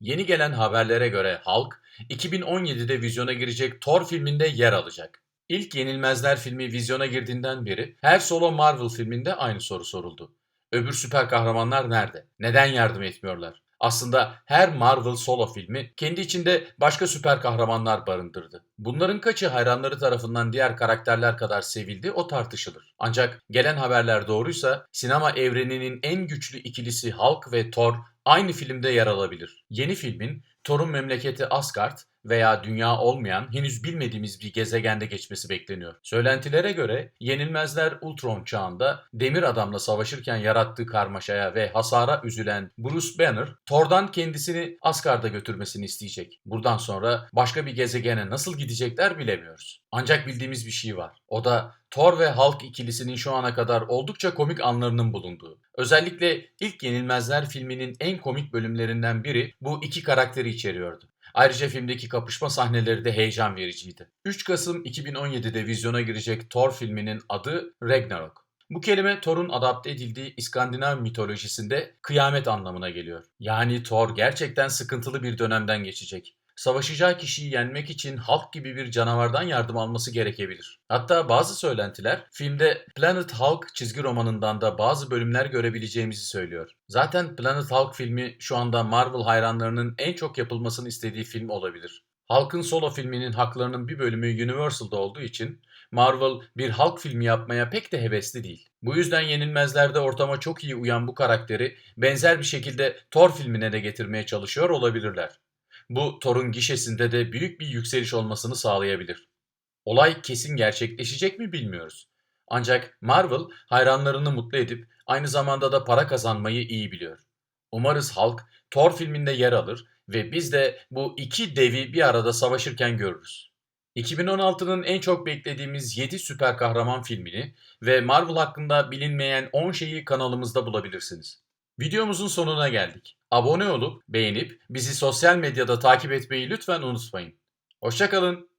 Yeni gelen haberlere göre Hulk, 2017'de vizyona girecek Thor filminde yer alacak. İlk Yenilmezler filmi vizyona girdiğinden beri her solo Marvel filminde aynı soru soruldu. Öbür süper kahramanlar nerede? Neden yardım etmiyorlar? Aslında her Marvel solo filmi kendi içinde başka süper kahramanlar barındırdı. Bunların kaçı hayranları tarafından diğer karakterler kadar sevildi o tartışılır. Ancak gelen haberler doğruysa sinema evreninin en güçlü ikilisi Hulk ve Thor aynı filmde yer alabilir. Yeni filmin Thor'un memleketi Asgard veya dünya olmayan henüz bilmediğimiz bir gezegende geçmesi bekleniyor. Söylentilere göre Yenilmezler Ultron çağında Demir Adam'la savaşırken yarattığı karmaşaya ve hasara üzülen Bruce Banner, Thor'dan kendisini Asgard'a götürmesini isteyecek. Buradan sonra başka bir gezegene nasıl gidecekler bilemiyoruz. Ancak bildiğimiz bir şey var. O da Thor ve Hulk ikilisinin şu ana kadar oldukça komik anlarının bulunduğu. Özellikle ilk Yenilmezler filminin en komik bölümlerinden biri bu iki karakteri içeriyordu. Ayrıca filmdeki kapışma sahneleri de heyecan vericiydi. 3 Kasım 2017'de vizyona girecek Thor filminin adı Ragnarok. Bu kelime Thor'un adapte edildiği İskandinav mitolojisinde kıyamet anlamına geliyor. Yani Thor gerçekten sıkıntılı bir dönemden geçecek. Savaşacağı kişiyi yenmek için Hulk gibi bir canavardan yardım alması gerekebilir. Hatta bazı söylentiler filmde Planet Hulk çizgi romanından da bazı bölümler görebileceğimizi söylüyor. Zaten Planet Hulk filmi şu anda Marvel hayranlarının en çok yapılmasını istediği film olabilir. Hulk'ın solo filminin haklarının bir bölümü Universal'da olduğu için Marvel bir Hulk filmi yapmaya pek de hevesli değil. Bu yüzden Yenilmezler'de ortama çok iyi uyan bu karakteri benzer bir şekilde Thor filmine de getirmeye çalışıyor olabilirler. Bu Thor'un gişesinde de büyük bir yükseliş olmasını sağlayabilir. Olay kesin gerçekleşecek mi bilmiyoruz. Ancak Marvel hayranlarını mutlu edip aynı zamanda da para kazanmayı iyi biliyor. Umarız Hulk Thor filminde yer alır ve biz de bu iki devi bir arada savaşırken görürüz. 2016'nın en çok beklediğimiz 7 süper kahraman filmini ve Marvel hakkında bilinmeyen 10 şeyi kanalımızda bulabilirsiniz. Videomuzun sonuna geldik. Abone olup beğenip bizi sosyal medyada takip etmeyi lütfen unutmayın. Hoşçakalın.